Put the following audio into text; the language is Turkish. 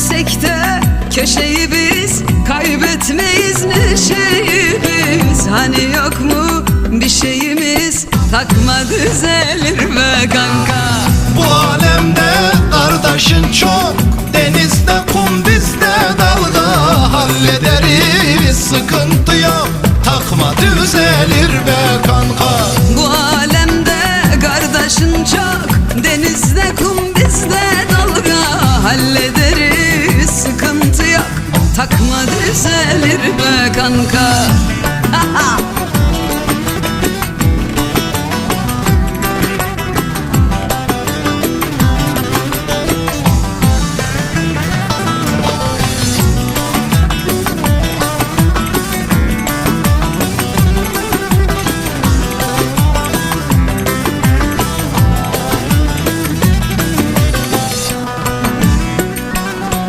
Dönsek de köşeyi biz kaybetmeyiz neşeyi biz Hani yok mu bir şeyimiz? Takma düzelir be kanka. Bu alemde kardeşin çok Denizde kum bizde dalga Hallederiz. Sıkıntı yok Takma düzelir be kanka. Bu alemde kardeşin çok Denizde kum bizde dalga Hallederiz Takma düzelir be kanka